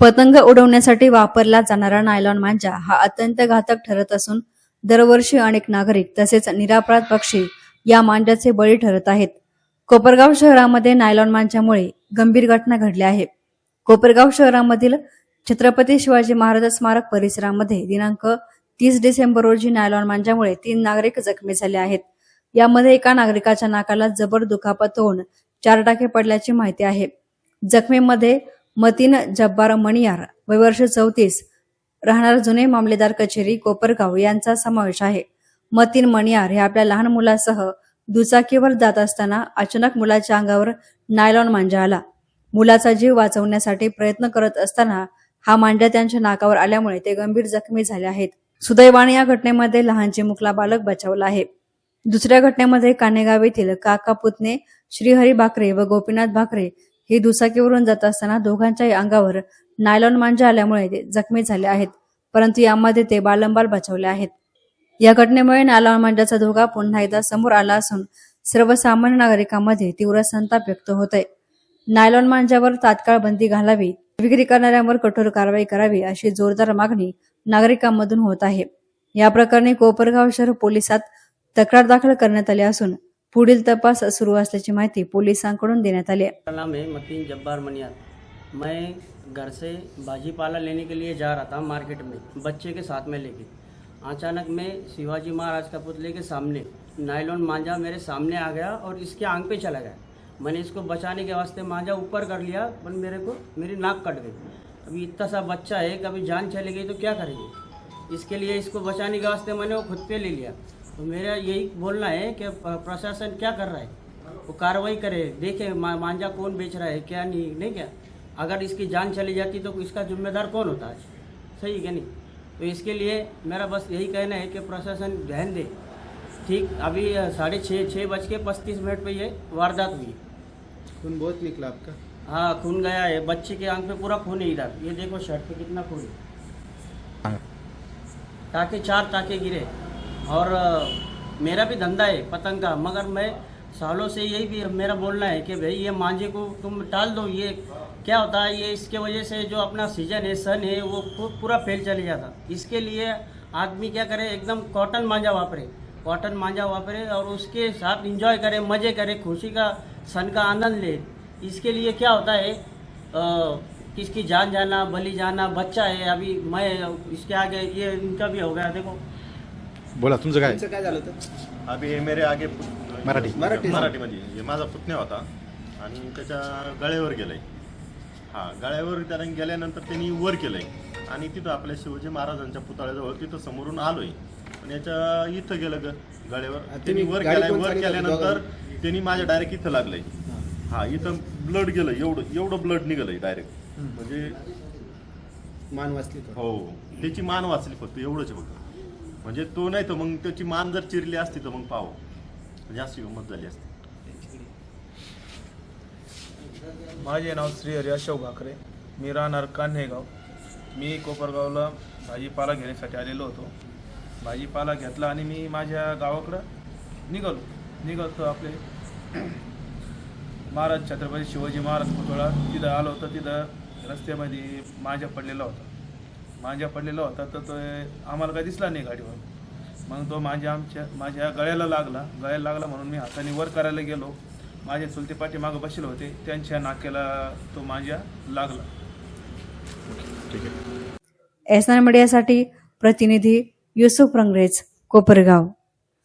पतंग उडवण्यासाठी वापरला जाणारा नायलॉन मांजा हा अत्यंत घातक ठरत असून दरवर्षी अनेक नागरिक तसेच निरापराध पक्षी या मांजाचे बळी ठरत आहेत. कोपरगाव शहरामध्ये नायलॉन मांजामुळे गंभीर घटना घडल्या आहे कोपरगाव शहरामधील छत्रपती शिवाजी महाराज स्मारक परिसरामध्ये दिनांक तीस डिसेंबर रोजी नायलॉन मांजामुळे तीन नागरिक जखमी झाले आहेत. यामध्ये एका नागरिकाच्या नाकाला जबर दुखापत होऊन चार टाके पडल्याची माहिती आहे. जखमीमध्ये मतीन जब्बार मणियार वयवर्ष चौतीस राहणार जुने मामलेदार कचेरी कोपरगाव यांचा समावेश आहे. मतीन मणियार हे आपल्या लहान मुलासह दुचाकीवर जात असताना अचानक मुलाच्या अंगावर नायलॉन मांजा आला. मुलाचा जीव वाचवण्यासाठी प्रयत्न करत असताना हा मांजा त्यांच्या नाकावर आल्यामुळे ते गंभीर जखमी झाले आहेत. सुदैवाने या घटनेमध्ये लहान चिमुकला बालक बचावला आहे. दुसऱ्या घटनेमध्ये कानेगाव येथील काका पुतणे श्रीहरी भाकरे व गोपीनाथ भाकरे हे दुचाकीवरून जात असताना दोघांच्याही अंगावर नायलॉन मांजा आल्यामुळे ते जखमी झाले आहेत परंतु यामध्ये ते बालंबाल बचावले आहेत. या घटनेमुळे नायलॉन मांजाचा धोका पुन्हा एकदा समोर आला असून सर्वसामान्य नागरिकांमध्ये तीव्र संताप व्यक्त होत आहे नायलॉन मांजावर तात्काळ बंदी घालावी विक्री करणाऱ्यांवर कठोर कारवाई करावी अशी जोरदार मागणी नागरिकांमधून होत आहे. या प्रकरणी कोपरगाव शहर पोलिसात तक्रार दाखल करण्यात आली असून पुढील तपास सुरू असल्याची माहिती पोलिसांकडून देण्यात आली आहे. नाम है मतीन जब्बार मनियार मैं घर से भाजीपाला लेने के लिए जा रहा था मार्केट में, बच्चे के साथ में लेके। अचानक मैं शिवाजी महाराज का पुतले के सामने, नायलॉन मांझा मेरे सामने आ गया और इसके आँख पे चला गया। मैंने इसको बचाने के वास्ते मांझा ऊपर कर लिया, पर मेरे को, मेरी नाक कट गई। अभी इतना सा बच्चा है कभी जान चली गई तो क्या करेंगे? इसके लिए इसको बचाने के वास्ते मैंने वो खुद पे ले लिया। तो मेरा यही बोलना है कि प्रशासन क्या कर रहा है? वो कार्रवाई करे देखे मा, मांझा कौन बेच रहा है क्या नहीं नहीं क्या? अगर इसकी जान चली जाती तो इसका जिम्मेदार कौन होता आज? सही है क्या नहीं? तो इसके लिए मेरा बस यही कहना है कि प्रशासन ध्यान दे। ठीक अभी साढ़े छः छः बज के पच्चीस मिनट पर ये वारदात हुई। खून बहुत निकला आपका? हाँ खून गया है बच्चे के आँख पे पूरा खून है इधर। ये देखो शर्ट पे कितना खून है। टाके चार टाके गिरे। और मेरा भी धंधा है पतंग का। मगर मैं सालों से यही भी मेरा बोलना है कि भाई ये मांझे को तुम टाल दो ये क्या होता है ये इसके वजह से जो अपना सीज़न है सन है वो पूरा फेल चले जाता। इसके लिए आदमी क्या करे एकदम कॉटन मांझा वापरे कॉटन मांझा वापरे और उसके साथ इंजॉय करे मज़े करे खुशी का सन का आनंद ले। इसके लिए क्या होता है अ, किसकी जान जाना बलि जाना बच्चा है अभी मैं इसके आगे ये इनका भी हो गया देखो। बोला तुमचं काय? तुमचं काय झालं होतं? अभी हे मेरे आगे मराठी. मराठी. मराठीमध्ये हे माझा पुतण्या होता. आणि त्याच्या गळ्यावर गेलाय. हा गळ्यावर त्याला गेल्यानंतर त्यांनी वर केलंय. आणि तिथं आपल्या शिवाजी महाराजांच्या पुतळ्याजवळ तिथं समोरून आलोय. पण याच्या इथं गेलं ग गळ्यावर. तुम्ही त्यांनी वर गाडी केलाय कोण वर चालवत होतं? केल्यानंतर? त्यांनी माझ्या डायरेक्ट इथं लागलंय. हा. इथं ब्लड गेलं एवढं एवढं ब्लड निघालंय डायरेक्ट म्हणजे मान वाचली का हो त्याची मान वाचली फक्त एवढंच आहे फक्त म्हणजे तो नाही तर मग त्याची मान जर चिरली असती तर मग पाव म्हणजे अशी गंमत झाली असती. माझे नाव श्री हरी अशोक भाकरे. मी राहणार कान्हेगाव. मी कोपरगावला भाजीपाला घेण्यासाठी आलेलो होतो. भाजीपाला घेतला आणि मी माझ्या गावाकडं निघालो. निघालतो आपले महाराज छत्रपती शिवाजी महाराज पुतळा. तिथं आलो होतं. तिथं रस्त्यामध्ये माझ्या पडलेला होता. माझ्या पडलेला होता तर तो आम्हाला काही दिसला नाही गाडीवर. मग तो माझ्या आमच्या माझ्या गळ्याला लागला. गळ्याला लागला म्हणून मी हाताने वर करायला गेलो. माझे चुलते पाठी मागं बसले होते. त्यांच्या नाक्याला तो माझ्या लागला. ठीक आहे. एसआर मीडियासाठी प्रतिनिधी युसुफ रंगरेज कोपरगाव.